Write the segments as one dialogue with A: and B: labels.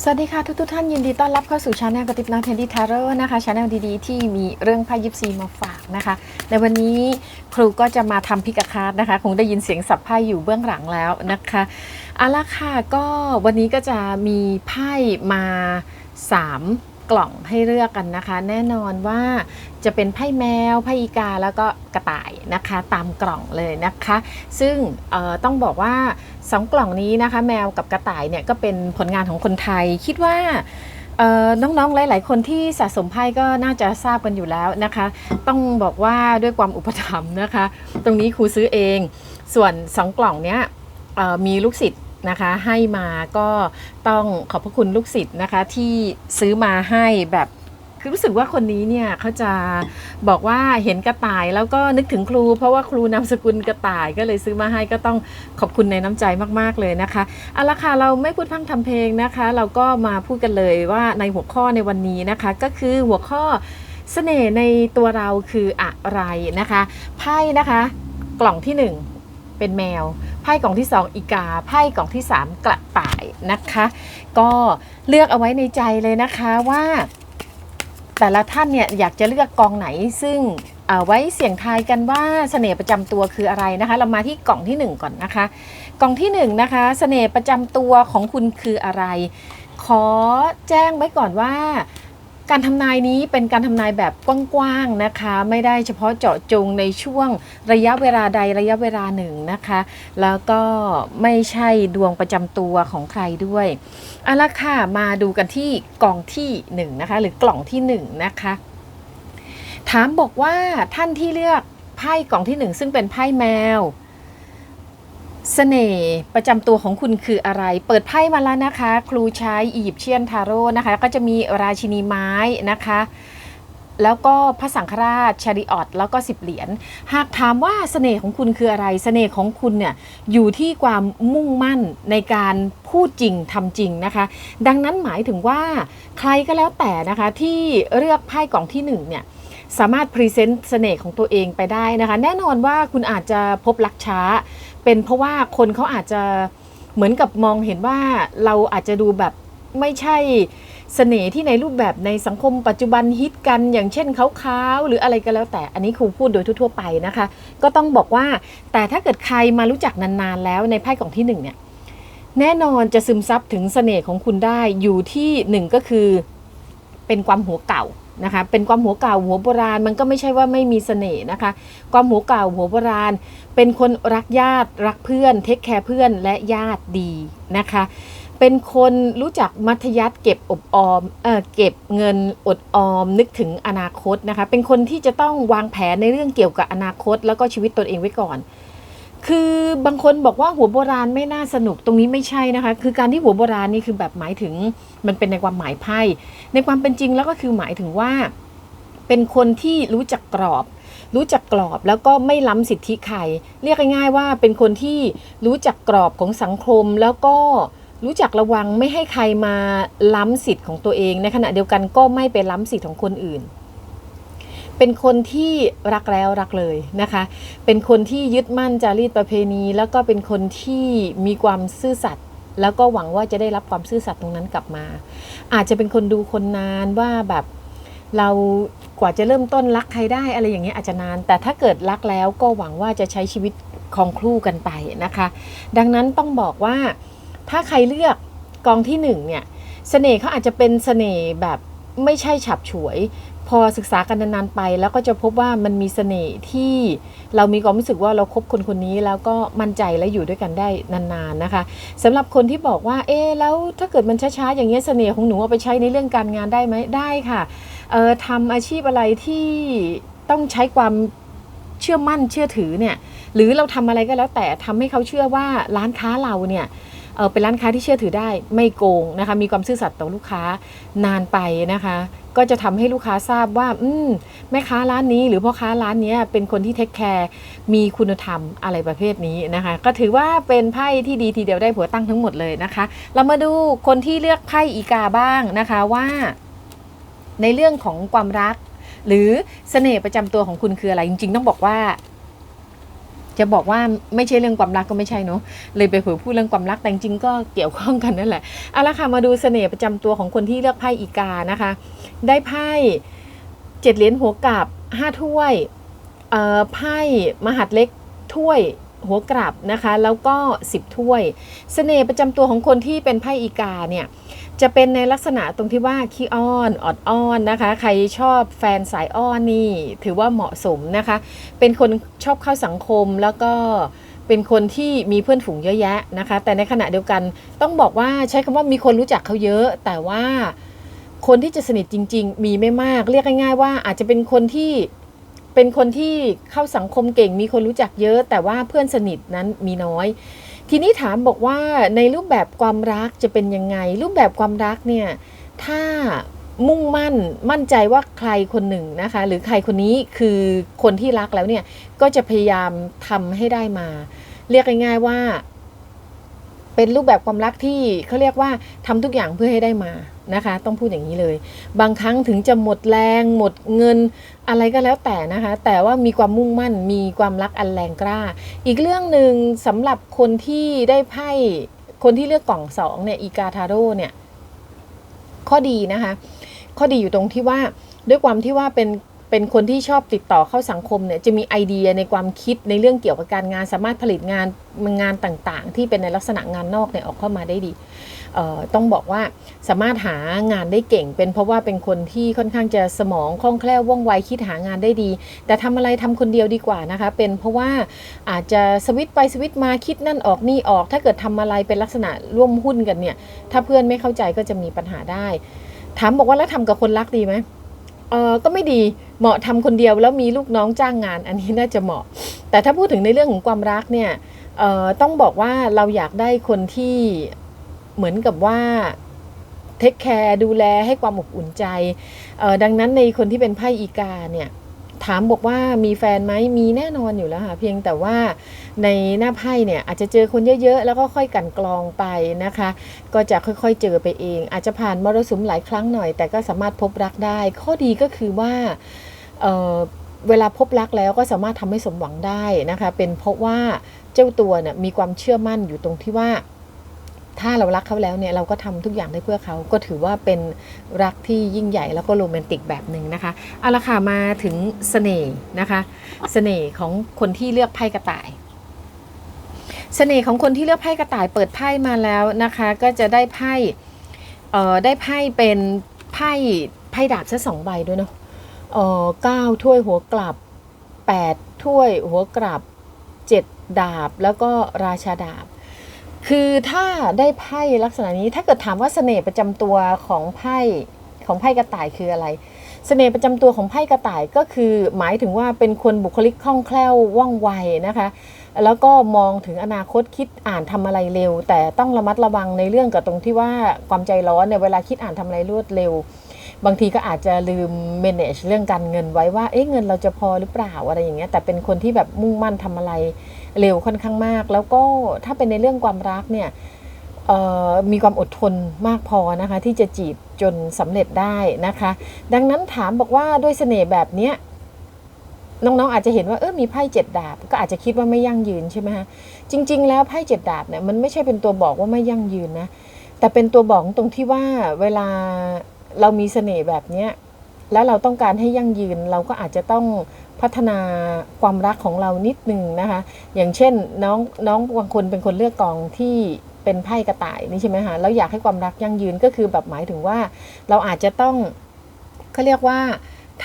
A: สวัสดีค่ะทุกทท่านยินดีต้อนรับเข้าสู่ชาแนลกระติบน้ำเทนดี้ทาโร่นะคะชาแนลดีๆ ที่มีเรื่องไพ่ยิปซีมาฝากนะคะ ในวันนี้ครูก็จะมาทำพิกาคาร์ดนะคะ คงได้ยินเสียงสับไพ่อยู่เบื้องหลังแล้วนะคะเอาละค่ะก็วันนี้ก็จะมีไพ่มา 3 กล่องให้เลือกกันนะคะ แน่นอนว่าจะเป็นไพ่แมวไพ่อีกาแล้วก็กระต่ายนะคะตามกล่องเลยนะคะ ซึ่งต้องบอกว่าสองกล่องนี้นะคะ แมวกับกระต่ายเนี่ยก็เป็นผลงานของคนไทยคิดว่าน้องๆ หลาย ๆ คนที่สะสมไพ่ก็น่าจะทราบกันอยู่แล้วนะคะ ต้องบอกว่าด้วยความอุปถัมภ์นะคะ ตรงนี้ครูซื้อเอง ส่วนสองกล่องเนี้ยมีลูกศิษย์ นะคะให้มาก็ต้องขอบพระคุณลูกศิษย์นะคะที่ซื้อมาให้แบบคือรู้สึกว่าคนนี้เนี่ยเขาจะบอกว่าเห็นกระต่ายแล้วก็นึกถึงครู เพราะว่าครูนามสกุลกระต่ายก็เลยซื้อมาให้ก็ต้องขอบคุณในน้ำใจมากๆเลยนะคะเอาละค่ะเราไม่พูดพร่ำทำเพลงนะคะ เราก็มาพูดกันเลยว่าในหัวข้อในวันนี้นะคะ ก็คือหัวข้อเสน่ห์ในตัวเราคืออะไรนะคะไพ่นะคะ กล่องที่หนึ่งเป็นแมว ไพ่กล่องที่ 2 อีกา ไพ่กล่องที่ 3 กระต่ายนะคะ ก็เลือกเอาไว้ในใจเลยนะคะว่า แต่ละท่านเนี่ยอยากจะเลือกกองไหนซึ่งเอาไว้เสี่ยงทายกันว่าเสน่ห์ประจำตัวคืออะไรนะคะ เรามาที่กล่องที่ 1 ก่อนนะคะ กล่องที่1นงนะคะเสน่ห์ประจำตัวของคุณคืออะไร ขอแจ้งไว้ก่อนว่า การทำนายนี้เป็นการทำนายแบบกว้างๆนะคะ ไม่ได้เฉพาะเจาะจงในช่วงระยะเวลาใดระยะเวลาหนึ่งนะคะ แล้วก็ไม่ใช่ดวงประจำตัวของใครด้วยเอาละค่ะมาดูกันที่กล่องที่หนึ่งนะคะ หรือกล่องที่หนึ่งนะคะ ถามบอกว่าท่านที่เลือกไพ่กล่องที่หนึ่งซึ่งเป็นไพ่แมว สน่ห์ประจำตัวของคุณคืออะไร เปิดไพ่มาแล้วนะคะ ครูใช้อียิปเชียนทาโร่นะคะ ก็จะมีราชินีไม้นะคะ แล้วก็พระสังฆราชชาริออตแล้วก็สิบเหรียญ หากถามว่าเสน่ห์ของคุณคืออะไรเสน่ห์ของคุณเนี่ยอยู่ที่ความมุ่งมั่นในการพูดจริงทำจริงนะคะ ดังนั้นหมายถึงว่าใครก็แล้วแต่นะคะที่เลือกไพ่กล่องที่หนึ่งเนี่ย สามารถพรีเซนต์เสน่ห์ของตัวเองไปได้นะคะ แน่นอนว่าคุณอาจจะพบรักช้า เป็นเพราะว่าคนเขาอาจจะเหมือนกับมองเห็นว่าเราอาจจะดูแบบไม่ใช่เสน่ห์ที่ในรูปแบบในสังคมปัจจุบันฮิตกันอย่างเช่นขาวๆหรืออะไรก็แล้วแต่อันนี้ครูพูดโดยทั่วๆไปนะคะ ก็ต้องบอกว่าแต่ถ้าเกิดใครมารู้จักนานๆแล้วในไพ่กล่องที่หนึ่งเนี่ยแน่นอนจะซึมซับถึงเสน่ห์ของคุณได้อยู่ที่หนึ่งก็คือ เป็นความหัวเก่า นะคะ เป็นความหัวเก่าหัวโบราณมันก็ไม่ใช่ว่าไม่มีเสน่ห์นะคะ ความหัวเก่าหัวโบราณ เป็นคนรักญาติรักเพื่อน เทคแคร์เพื่อนและญาติดีนะคะ เป็นคนรู้จักมัธยัติเก็บอบออมเออเก็บเงินอดออมนึกถึงอนาคตนะคะ เป็นคนที่จะต้องวางแผนในเรื่องเกี่ยวกับอนาคต แล้วก็ชีวิตตนเองไว้ก่อน คือบางคนบอกว่าหัวโบราณไม่น่าสนุกตรงนี้ไม่ใช่นะคะ คือการที่หัวโบราณนี่คือแบบหมายถึงมันเป็นในความหมายไพ่ในความเป็นจริงแล้วก็คือหมายถึงว่า เป็นคนที่รู้จักกรอบ รู้จักกรอบแล้วก็ไม่ล้ำสิทธิใครเรียกง่ายๆว่าเป็นคนที่รู้จักกรอบของสังคมแล้วก็รู้จักระวังไม่ให้ใครมาล้ำสิทธิ์ของตัวเอง ในขณะเดียวกันก็ไม่ไปล้ำสิทธิ์ของคนอื่น เป็นคนที่รักแล้วรักเลยนะคะ เป็นคนที่ยึดมั่นจารีตประเพณี แล้วก็เป็นคนที่มีความซื่อสัตย์แล้วก็หวังว่าจะได้รับความซื่อสัตย์ตรงนั้นกลับมา อาจจะเป็นคนดูคนนานว่าแบบเรากว่าจะเริ่มต้นรักใครได้อะไรอย่างเงี้ยอาจจะนาน แต่ถ้าเกิดรักแล้วก็หวังว่าจะใช้ชีวิตของครู่กันไปนะคะ ดังนั้นต้องบอกว่าถ้าใครเลือกกองที่หนึ่งเนี่ยเสน่ห์เขาอาจจะเป็นเสน่ห์แบบไม่ใช่ฉับฉวย พอศึกษากันนานๆไป แล้วก็จะพบว่ามันมีเสน่ห์ที่เรามีความรู้สึกว่าเราคบคนคนนี้แล้วก็มั่นใจและอยู่ด้วยกันได้นานๆนะคะสำหรับคนที่บอกว่าเอ๊แล้วถ้าเกิดมันช้าๆอย่างเงี้ยเสน่ห์ของหนูเอาไปใช้ในเรื่องการงานได้ไหมได้ค่ะเอ่อทำอาชีพอะไรที่ต้องใช้ความเชื่อมั่นเชื่อถือเนี่ยหรือเราทำอะไรก็แล้วแต่ทำให้เขาเชื่อว่าร้านค้าเราเนี่ยเออเป็นร้านค้าที่เชื่อถือได้ไม่โกงนะคะมีความซื่อสัตย์ต่อลูกค้านานไปนะคะ ก็จะทำให้ลูกค้าทราบว่า อืมแม่ค้าร้านนี้หรือพ่อค้าร้านนี้เป็นคนที่เทคแคร์มีคุณธรรมอะไรประเภทนี้นะคะ ก็ถือว่าเป็นไพ่ที่ดีทีเดียวได้ผัวตั้งทั้งหมดเลยนะคะ เรามาดูคนที่เลือกไพ่อีกาบ้างนะคะว่า ในเรื่องของความรัก หรือเสน่ห์ประจำตัวของคุณคืออะไรจริง ๆ ต้องบอกว่า จะบอกว่าไม่ใช่เรื่องความรักก็ไม่ใช่เนาะเลยไปเผยพูดเรื่องความรักแต่จริงก็เกี่ยวข้องกันนั่นแหละเอาละค่ะมาดูเสน่ห์ประจำตัวของคนที่เลือกไพ่อีกานะคะ ได้ไพ่เจ็ดเหรียญหัวกลับห้าถ้วยไพ่มหัดเล็กถ้วย หัวกลับนะคะ แล้วก็ 10 ถ้วย เสน่ห์ประจำตัวของคนที่เป็นไพ่อีกาเนี่ยจะเป็นในลักษณะตรงที่ว่าขี้อ้อนออดอ้อนนะคะ ใครชอบแฟนสายอ้อนนี่ ถือว่าเหมาะสมนะคะ เป็นคนชอบเข้าสังคมแล้วก็เป็นคนที่มีเพื่อนฝูงเยอะแยะนะคะ แต่ในขณะเดียวกันต้องบอกว่าใช้คำว่ามีคนรู้จักเขาเยอะ แต่ว่าคนที่จะสนิทจริง ๆ มีไม่มาก เรียกง่ายๆว่าอาจจะเป็นคนที่ เป็นคนที่เข้าสังคมเก่งมีคนรู้จักเยอะ แต่ว่าเพื่อนสนิทนั้นมีน้อย ทีนี้ถามบอกว่าในรูปแบบความรักจะเป็นยังไง รูปแบบความรักเนี่ยถ้ามุ่งมั่นมั่นใจว่าใครคนหนึ่งนะคะ หรือใครคนนี้คือคนที่รักแล้วเนี่ยก็จะพยายามทำให้ได้มา เรียกง่ายๆว่า เป็นรูปแบบความรักที่เขาเรียกว่าทำทุกอย่างเพื่อให้ได้มานะคะ ต้องพูดอย่างนี้เลย บางครั้งถึงจะหมดแรง หมดเงินอะไรก็แล้วแต่นะคะ แต่ว่ามีความมุ่งมั่นมีความรักอันแรงกล้า อีกเรื่องหนึ่งสำหรับคนที่ได้ไพ่คนที่เลือกกล่องสองเนี่ยอีกาทาโร่เนี่ยข้อดีนะคะ ข้อดีอยู่ตรงที่ว่าด้วยความที่ว่าเป็น เป็นคนที่ชอบติดต่อเข้าสังคมเนี่ยจะมีไอเดียในความคิดในเรื่องเกี่ยวกับการงานสามารถผลิตงานงานต่างๆ ที่เป็นในลักษณะงานนอกเนี่ยออกเข้ามาได้ดีต้องบอกว่าสามารถหางานได้เก่ง เป็นเพราะว่าเป็นคนที่ค่อนข้างจะสมองคล่องแคล่วว่องไวคิดหางานได้ดี แต่ทำอะไรทำคนเดียวดีกว่านะคะ เป็นเพราะว่าอาจจะสวิตไปสวิตมาคิดนั่นออกนี่ออก ถ้าเกิดทำอะไรเป็นลักษณะร่วมหุ้นกันเนี่ยถ้าเพื่อนไม่เข้าใจก็จะมีปัญหาได้ ถามบอกว่าแล้วทำกับคนรักดีไหม เออก็ไม่ดีเหมาะทำคนเดียวแล้วมีลูกน้องจ้างงาน อันนี้น่าจะเหมาะ แต่ถ้าพูดถึงในเรื่องของความรักเนี่ยเอ่อต้องบอกว่าเราอยากได้คนที่เหมือนกับว่าเทคแคร์ดูแลให้ความอบอุ่นใจเอ่อดังนั้นในคนที่เป็นไพ่อีกาเนี่ย ถามบอกว่ามีแฟนไหมมีแน่นอนอยู่แล้วค่ะเพียงแต่ว่าในหน้าไพ่เนี่ยอาจจะเจอคนเยอะๆ แล้วก็ค่อยกันกรองไปนะคะ ก็จะค่อยๆเจอไปเอง อาจจะผ่านมรสุมหลายครั้งหน่อย แต่ก็สามารถพบรักได้ ข้อดีก็คือว่าเออเวลาพบรักแล้วก็สามารถทำให้สมหวังได้นะคะ เป็นเพราะว่าเจ้าตัวเนี่ยมีความเชื่อมั่นอยู่ตรงที่ว่า ถ้าเรารักเขาแล้วเนี่ยเราก็ทำทุกอย่างได้เพื่อเขาก็ถือว่าเป็นรักที่ยิ่งใหญ่แล้วก็โรแมนติกแบบหนึ่งนะคะเอาละค่ะมาถึงเสน่ห์นะคะเสน่ห์ของคนที่เลือกไพ่กระต่ายเสน่ห์ของคนที่เลือกไพ่กระต่ายเปิดไพ่มาแล้วนะคะ ก็จะได้ไพ่เอ่อได้ไพ่เป็นไพ่ไพ่ดาบซะสองใบด้วยเนาะเอ่อเก้าถ้วยหัวกลับแปดถ้วยหัวกลับเจ็ดดาบแล้วก็ราชาดาบ คือถ้าได้ไพ่ลักษณะนี้ถ้าเกิดถามว่าเสน่ห์ประจำตัวของไพ่ของไพ่กระต่ายคืออะไร เสน่ห์ประจำตัวของไพ่กระต่ายก็คือหมายถึงว่าเป็นคนบุคลิกคล่องแคล่วว่องไวนะคะ แล้วก็มองถึงอนาคตคิดอ่านทำอะไรเร็ว แต่ต้องระมัดระวังในเรื่องกับตรงที่ว่าความใจร้อนเนี่ยเวลาคิดอ่านทำอะไรรวดเร็ว บางทีก็อาจจะลืม manage เรื่องการเงินไว้ว่า เอ๊ะเงินเราจะพอหรือเปล่าอะไรอย่างเงี้ย แต่เป็นคนที่แบบมุ่งมั่นทำอะไรเร็วค่อนข้างมาก แล้วก็ถ้าเป็นในเรื่องความรักเนี่ยมีความอดทนมากพอนะคะ ที่จะจีบจนสำเร็จได้นะคะ ดังนั้นถามบอกว่าด้วยเสน่ห์แบบเนี้ยน้องๆอาจจะเห็นว่าเออมีไพ่เจ็ดดาบ ก็อาจจะคิดว่าไม่ยั่งยืนใช่ไหมคะจริง ๆ แล้วไพ่เจ็ดดาบเนี่ยมันไม่ใช่เป็นตัวบอกว่าไม่ยั่งยืนนะแต่เป็นตัวบอกตรงที่ว่าเวลา เรามีเสน่ห์แบบเนี้ยแล้วเราต้องการให้ยั่งยืนเราก็อาจจะต้องพัฒนาความรักของเรานิดนึงนะคะ อย่างเช่นน้องน้องบางคนเป็นคนเลือกกองที่เป็นไพ่กระต่ายนี่ใช่ไหมคะแล้วอยากให้ความรักยั่งยืนก็คือแบบหมายถึงว่า เราอาจจะต้องเขาเรียกว่า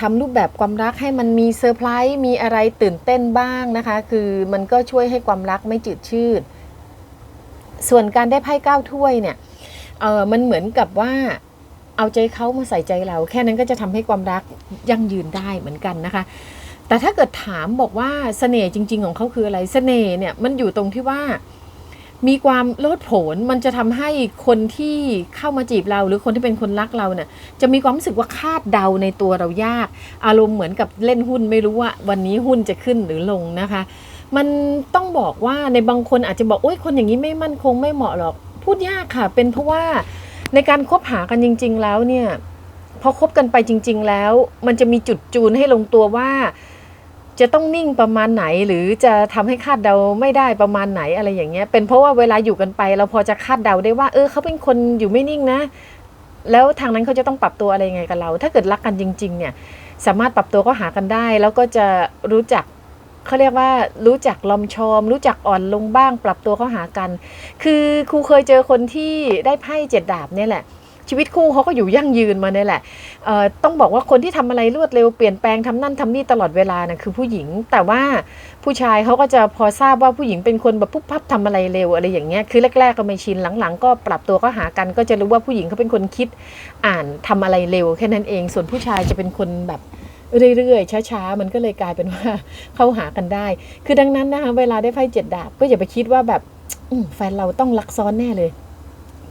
A: ทำรูปแบบความรักให้มันมีเซอร์ไพรส์มีอะไรตื่นเต้นบ้างนะคะ คือมันก็ช่วยให้ความรักไม่จืดชืดส่วนการได้ไพ่เก้าถ้วยเนี่ยเออมันเหมือนกับว่า เอาใจเขามาใส่ใจเรา แค่นั้นก็จะทำให้ความรักยั่งยืนได้เหมือนกันนะคะ แต่ถ้าเกิดถามบอกว่าเสน่ห์จริง ๆ ของเขาคืออะไรเสน่ห์เนี่ยมันอยู่ตรงที่ว่า มีความโลดโผนมันจะทำให้คนที่เข้ามาจีบเรา หรือคนที่เป็นคนรักเราเนี่ยจะมีความรู้สึกว่าคาดเดาในตัวเรายาก อารมณ์เหมือนกับเล่นหุ้นไม่รู้ว่า วันนี้หุ้นจะขึ้นหรือลงนะคะมันต้องบอกว่าในบางคนอาจจะบอกโอ้ยคนอย่างนี้ไม่มั่นคงไม่เหมาะหรอก พูดยากค่ะ เป็นเพราะว่า ในการคบหากันจริง ๆ แล้วเนี่ยพอคบกันไปจริง ๆ แล้ว มันจะมีจุดจูนให้ลงตัวว่า จะต้องนิ่งประมาณไหน หรือจะทำให้คาดเดาไม่ได้ประมาณไหนอะไรอย่างเงี้ย เป็นเพราะว่าเวลาอยู่กันไป เราพอจะคาดเดาได้ว่า เออเขาเป็นคนอยู่ไม่นิ่งนะ แล้วทางนั้นเขาจะต้องปรับตัวอะไรยังไงกับเรา ถ้าเกิดรักกันจริง ๆ เนี่ย สามารถปรับตัวก็หากันได้ แล้วก็จะรู้จัก เขาเรียกว่ารู้จักลอมชอม รู้จักอ่อนลงบ้าง ปรับตัวเข้าหากัน คือครูเคยเจอคนที่ได้ไพ่เจ็ดดาบเนี่ยแหละชีวิตคู่เขาก็อยู่ยั่งยืนมาเนี่ยแหละต้องบอกว่าคนที่ทำอะไรรวดเร็วเปลี่ยนแปลงทำนั่นทำนี่ตลอดเวลานะคือผู้หญิง แต่ว่าผู้ชายเขาก็จะพอทราบว่าผู้หญิงเป็นคนแบบปุ๊บพับทำอะไรเร็วอะไรอย่างเงี้ย คือแรกๆก็ไม่ชินหลังๆ ก็ปรับตัวก็หากัน ก็จะรู้ว่าผู้หญิงเขาเป็นคนคิดอ่านทำอะไรเร็วแค่นั้นเอง ส่วนผู้ชายจะเป็นคนแบบ เรื่อยๆ ช้าๆ มันก็เลยกลายเป็นว่าเข้าหากันได้ คือดังนั้นนะคะเวลาได้ไพ่เจ็ดดาบก็อย่าไปคิดว่าแบบแฟนเราต้องรักซ้อนแน่เลย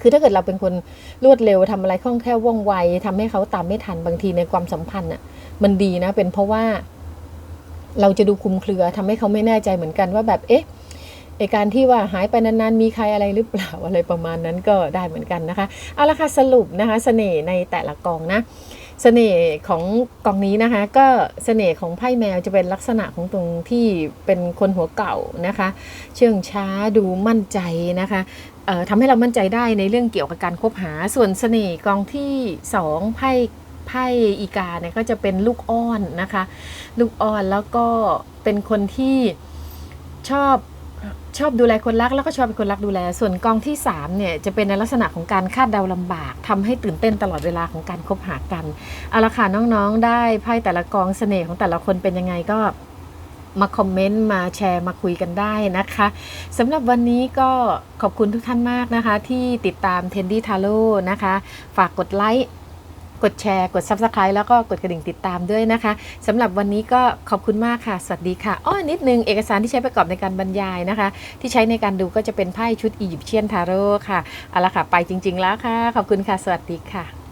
A: คือถ้าเกิดเราเป็นคนรวดเร็วทำอะไรคล่องแคล่วว่องไวทำให้เขาตามไม่ทันบางทีในความสัมพันธ์อะ มันดีนะ เป็นเพราะว่า เราจะดูคุมเครือทำให้เขาไม่แน่ใจเหมือนกันว่าแบบเอ๊ะไอการที่ว่าหายไปนานๆ มีใครอะไรหรือเปล่าอะไรประมาณนั้นก็ได้เหมือนกันนะคะ เอาละค่ะสรุปนะคะเสน่ห์ในแต่ละกองนะ เสน่ห์ของกองนี้นะคะ ก็เสน่ห์ของไพ่แมวจะเป็นลักษณะของตรงที่เป็นคนหัวเก่านะคะ เชื่องช้าดูมั่นใจนะคะทำให้เรามั่นใจได้ในเรื่องเกี่ยวกับการคบหา ส่วนเสน่ห์กองที่สองไพ่ไพ่อีกาเนี่ยก็จะเป็นลูกอ้อนนะคะ ลูกอ่อนแล้วก็เป็นคนที่ชอบ ชอบดูแลคนรักแล้วก็ชอบเป็นคนรักดูแล ส่วนกองที่3เนี่ยจะเป็นในลักษณะของการคาดเดาลำบากทำให้ตื่นเต้นตลอดเวลาของการคบหากันเอาละค่ะน้องๆ ได้ไพ่แต่ละกองเสน่ห์ของแต่ละคนเป็นยังไงก็มาคอมเมนต์มาแชร์มาคุยกันได้นะคะสำหรับวันนี้ก็ขอบคุณทุกท่านมากนะคะ ที่ติดตาม Tendy t a r o นะคะ ฝากกดไลค์ กดแชร์ กด Subscribe แล้วก็กดกระดิ่งติดตามด้วยนะคะสำหรับวันนี้ก็ขอบคุณมากค่ะ สวัสดีค่ะอ้อนิดนึง เอกสารที่ใช้ประกอบในการบรรยายนะคะ ที่ใช้ในการดูก็จะเป็นไพ่ชุดอียิปเชียนทาโร่ค่ะเอาละค่ะ ไปจริง ๆ แล้วค่ะ ขอบคุณค่ะ สวัสดีค่ะ